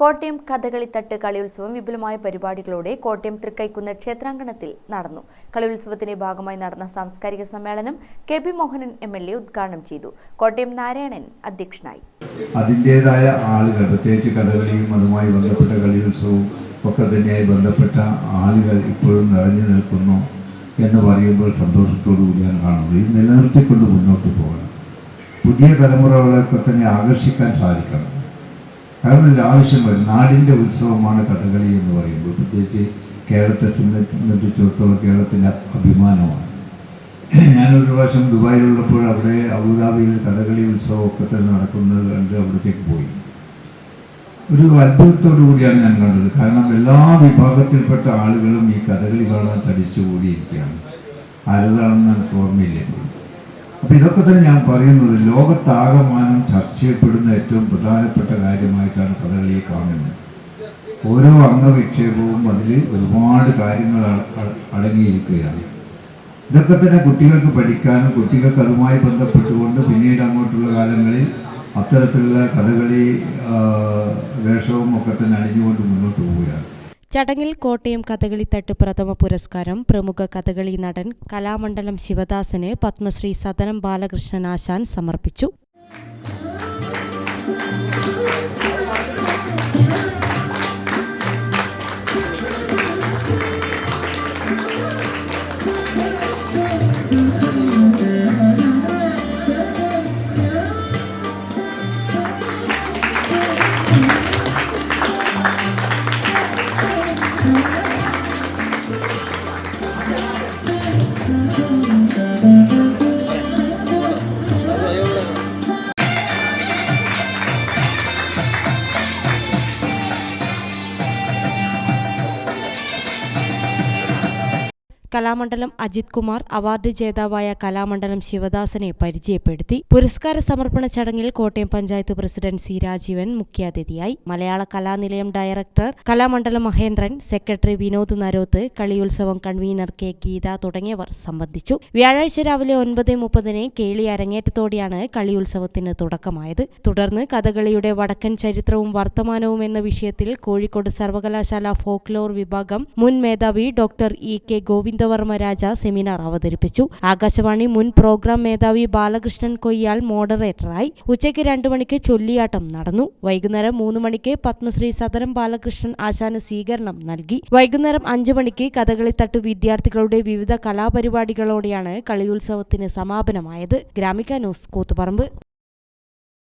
കോട്ടയം കഥകളിത്തട്ട് കളിയുത്സവം വിപുലമായ പരിപാടികളോടെ കോട്ടയം തൃക്കൈക്കുന്ന് ക്ഷേത്രാങ്കണത്തിൽ നടന്നു. കളിയുത്സവത്തിന്റെ ഭാഗമായി നടന്ന സാംസ്കാരിക സമ്മേളനം K P Mohanan M L A ഉദ്ഘാടനം ചെയ്തു. കോട്ടയം നാരായണൻ അധ്യക്ഷനായി. അതിന്റെതായ ആളുകൾ പ്രത്യേകിച്ച് കഥകളിയും അതുമായി ബന്ധപ്പെട്ട കളിയുത്സവവും ഒക്കെ തന്നെയായി ബന്ധപ്പെട്ട ആളുകൾ ഇപ്പോഴും നിറഞ്ഞു നിൽക്കുന്നു എന്ന് പറയുമ്പോൾ സന്തോഷത്തോടു കൂടിയാണ് കാണുന്നത്. ഇത് നിലനിർത്തിക്കൊണ്ട് മുന്നോട്ട് പോകണം. പുതിയ തലമുറകളെയൊക്കെ തന്നെ ആകർഷിക്കാൻ സാധിക്കണം. ഒരു ആവശ്യം വരും. നാടിന്റെ ഉത്സവമാണ് കഥകളി എന്ന് പറയുമ്പോൾ പ്രത്യേകിച്ച് കേരളത്തെ സംബന്ധിച്ചിടത്തോളം കേരളത്തിന്റെ അഭിമാനമാണ്. ഞാനൊരു പ്രാവശ്യം ദുബായിലുള്ളപ്പോൾ അവിടെ അബുദാബിയിൽ കഥകളി ഉത്സവമൊക്കെ തന്നെ നടക്കുന്നത് കണ്ട് അവിടത്തേക്ക് പോയി. ഒരു അത്ഭുതത്തോടു കൂടിയാണ് ഞാൻ കണ്ടത്. കാരണം എല്ലാ വിഭാഗത്തിൽപ്പെട്ട ആളുകളും ഈ കഥകളി കാണാൻ തടിച്ചു കൂടിയിരിക്കുകയാണ് ആരതാണെന്ന് എനിക്ക് ഓർമ്മയില്ല അപ്പം ഇതൊക്കെ തന്നെ ഞാൻ പറയുന്നത് ലോകത്താകമാനം ചർച്ച ചെയ്യപ്പെടുന്ന ഏറ്റവും പ്രധാനപ്പെട്ട കാര്യമായിട്ടാണ് കഥകളിയെ കാണുന്നത്. ഓരോ അംഗവിക്ഷേപവും അതിൽ ഒരുപാട് കാര്യങ്ങൾ അടങ്ങിയിരിക്കുകയാണ്. ഇതൊക്കെ തന്നെ കുട്ടികൾക്ക് പഠിക്കാനും കുട്ടികൾക്ക് അതുമായി ബന്ധപ്പെട്ടുകൊണ്ട് പിന്നീട് അങ്ങോട്ടുള്ള കാലങ്ങളിൽ അത്തരത്തിലുള്ള കഥകളി വേഷവും ഒക്കെ തന്നെ അണിഞ്ഞുകൊണ്ട് മുന്നോട്ട് പോവുകയാണ്. ചടങ്ങിൽ കോട്ടയം കഥകളിത്തട്ട് പ്രഥമ പുരസ്കാരം പ്രമുഖ കഥകളി നടൻ കലാമണ്ഡലം ശിവദാസന് പത്മശ്രീ സദനം ബാലകൃഷ്ണൻ ആശാൻ സമർപ്പിച്ചു. Mm-hmm. കലാമണ്ഡലം അജിത് കുമാർ അവാർഡ് ജേതാവായ കലാമണ്ഡലം ശിവദാസനെ പരിചയപ്പെടുത്തി. പുരസ്കാര സമർപ്പണ ചടങ്ങിൽ കോട്ടയം പഞ്ചായത്ത് പ്രസിഡന്റ് സി രാജീവൻ മുഖ്യാതിഥിയായി. Malayala Kalanilayam director Kalamandalam Mahendran secretary Vinod Naroth Kaliyulsavam convener K Geetha തുടങ്ങിയവർ സംബന്ധിച്ചു. വ്യാഴാഴ്ച രാവിലെ ഒൻപത് മുപ്പതിന് കേളി അരങ്ങേറ്റത്തോടെയാണ് കളിയുത്സവത്തിന് തുടക്കമായത്. തുടർന്ന് കഥകളിയുടെ വടക്കൻ ചരിത്രവും വർത്തമാനവും എന്ന വിഷയത്തിൽ കോഴിക്കോട് സർവകലാശാല ഫോക്ലോർ വിഭാഗം മുൻ മേധാവി doctor E K Govindavarma Raja seminar അവതരിപ്പിച്ചു. ആകാശവാണി മുൻ പ്രോഗ്രാം മേധാവി ബാലകൃഷ്ണൻ കൊയ്യാൽ മോഡറേറ്ററായി. ഉച്ചയ്ക്ക് രണ്ടു മണിക്ക് ചൊല്ലിയാട്ടം നടന്നു. വൈകുന്നേരം മൂന്ന് മണിക്ക് പത്മശ്രീ സദനം ബാലകൃഷ്ണൻ ആശാന് സ്വീകരണം നൽകി. വൈകുന്നേരം അഞ്ചു മണിക്ക് കഥകളിത്തട്ട് വിദ്യാർത്ഥികളുടെ വിവിധ കലാപരിപാടികളോടെയാണ് കളിയുത്സവത്തിന് സമാപനമായത്. ഗ്രാമിക ന്യൂസ് കൂത്തുപറമ്പ്.